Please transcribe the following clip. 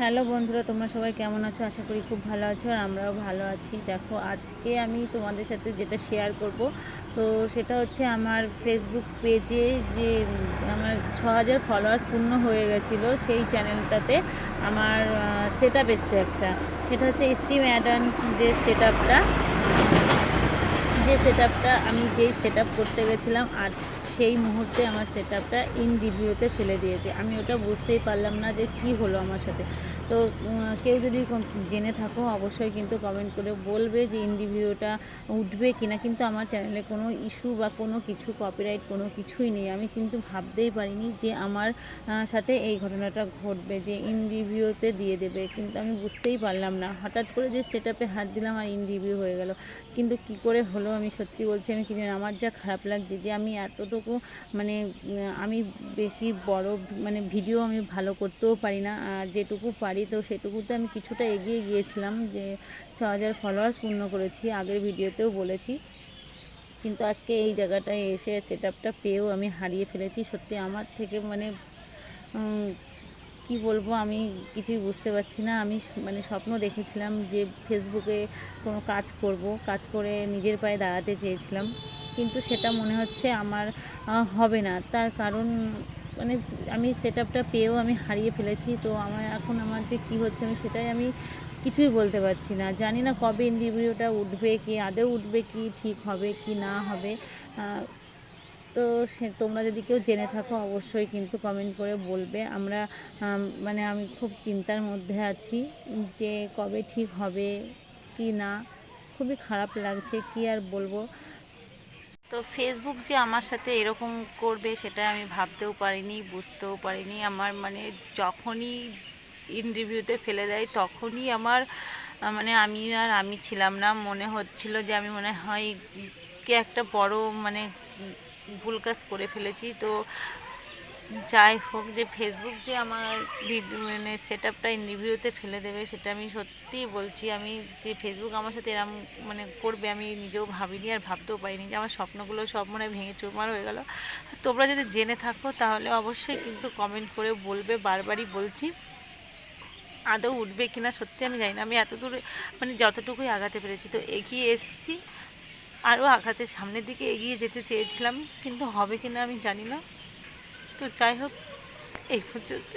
Hello বন্ধুরা, তোমরা সবাই কেমন আছো? আশা করি খুব ভালো আছো আর আমরাও ভালো আছি। দেখো, আজকে আমি তোমাদের সাথে যেটা শেয়ার করব, তো সেটা হচ্ছে আমার ফেসবুক পেজে যে আমার ছ হাজার ফলোয়ার্স পূর্ণ হয়ে গেছিল, সেই চ্যানেলটাতে আমার সেট আপ এসছে একটা। সেটা হচ্ছে স্টিম অ্যাডান্স যে সেট আপটা যে সেট আপটা আমি যেই সেট আপ করতে গেছিলাম, আর সেই মুহূর্তে আমার সেট আপটা ইন ফেলে দিয়েছে। আমি ওটা বুঝতেই পারলাম না যে কি হলো আমার সাথে। তো কেউ যদি জেনে থাকো অবশ্যই কিন্তু কমেন্ট করে বলবে যে ইন রিভিউটা উঠবে কিনা। কিন্তু আমার চ্যানেলে কোনো ইস্যু বা কোনো কিছু কপিরাইট কোনো কিছুই নেই। আমি কিন্তু ভাবতেই পারিনি যে আমার সাথে এই ঘটনাটা ঘটবে, যে ইন রিভিউতে দিয়ে দেবে। কিন্তু আমি বুঝতেই পারলাম না। হঠাৎ করে যে সেট আপে হাত দিলাম আর ইন রিভিউ হয়ে গেল। কিন্তু কি করে হলো আমি সত্যি বলছি আমি কি জানি আমার যা খারাপ লাগছে যে আমি এতটুকু মানে আমি বেশি বড় মানে ভিডিও আমি ভালো করতেও পারি না। আর যেটুকু পারি তো সেটুকুতে আমি কিছুটা এগিয়ে গিয়েছিলাম যে, ছ হাজার ফলোয়ার্স পূর্ণ করেছি, আগের ভিডিওতেও বলেছি। কিন্তু আজকে এই জায়গাটায় এসে সেট আপটা পেয়েও আমি হারিয়ে ফেলেছি। সত্যি আমার থেকে মানে কি বলব, আমি কিছুই বুঝতে পারছি না। আমি মানে স্বপ্ন দেখেছিলাম যে ফেসবুকে কোনো কাজ করব, কাজ করে নিজের পায়ে দাঁড়াতে চেয়েছিলাম। কিন্তু সেটা মনে হচ্ছে আমার হবে না। তার কারণ মানে আমি সেট আপটা পেয়েও আমি হারিয়ে ফেলেছি। তো আমার এখন আমার যে কী হচ্ছে আমি সেটাই আমি কিছুই বলতে পারছি না। জানি না কবে ইন্টারভিউটা উঠবে কি, আদৌ উঠবে কি, ঠিক হবে কি, না হবে। তো সে, তোমরা যদি কেউ জেনে থাকো অবশ্যই কিন্তু কমেন্ট করে বলবে। আমরা মানে আমি খুব চিন্তার মধ্যে আছি যে কবে ঠিক হবে কি না। খুবই খারাপ লাগছে, কি আর বলব? তো ফেসবুক যে আমার সাথে এরকম করবে সেটা আমি ভাবতেও পারিনি, বুঝতেও পারিনি। আমার মানে যখনই ইন্টারভিউতে ফেলে দেয় তখনই আমার মানে আমি আর আমি ছিলাম না। মনে হচ্ছিল যে আমি মনে হয় কে একটা বড় মানে ভুল কাজ করে ফেলেছি। তো যাই হোক যে ফেসবুক যে আমার মানে সেট আপটা রিভিউতে ফেলে দেবে, সেটা আমি সত্যিই বলছি। আমি যে ফেসবুক আমার সাথে এরম মানে করবে, আমি নিজেও ভাবিনি আর ভাবতেও পারিনি যে আমার স্বপ্নগুলো সব মনে ভেঙে চুরমার হয়ে গেল। তোমরা যদি জেনে থাকো, তাহলে অবশ্যই কিন্তু কমেন্ট করে বলবে, বারবারই বলছি। আদৌ উঠবে কিনা সত্যি আমি জানি না। আমি এত দূরে মানে যতটুকুই আগাতে পেরেছি, তো এগিয়ে এসেছি। আরও আঘাতের সামনের দিকে এগিয়ে যেতে চেয়েছিলাম, কিন্তু হবে কিনা আমি জানি না। তো যাই হোক এই পর্যন্ত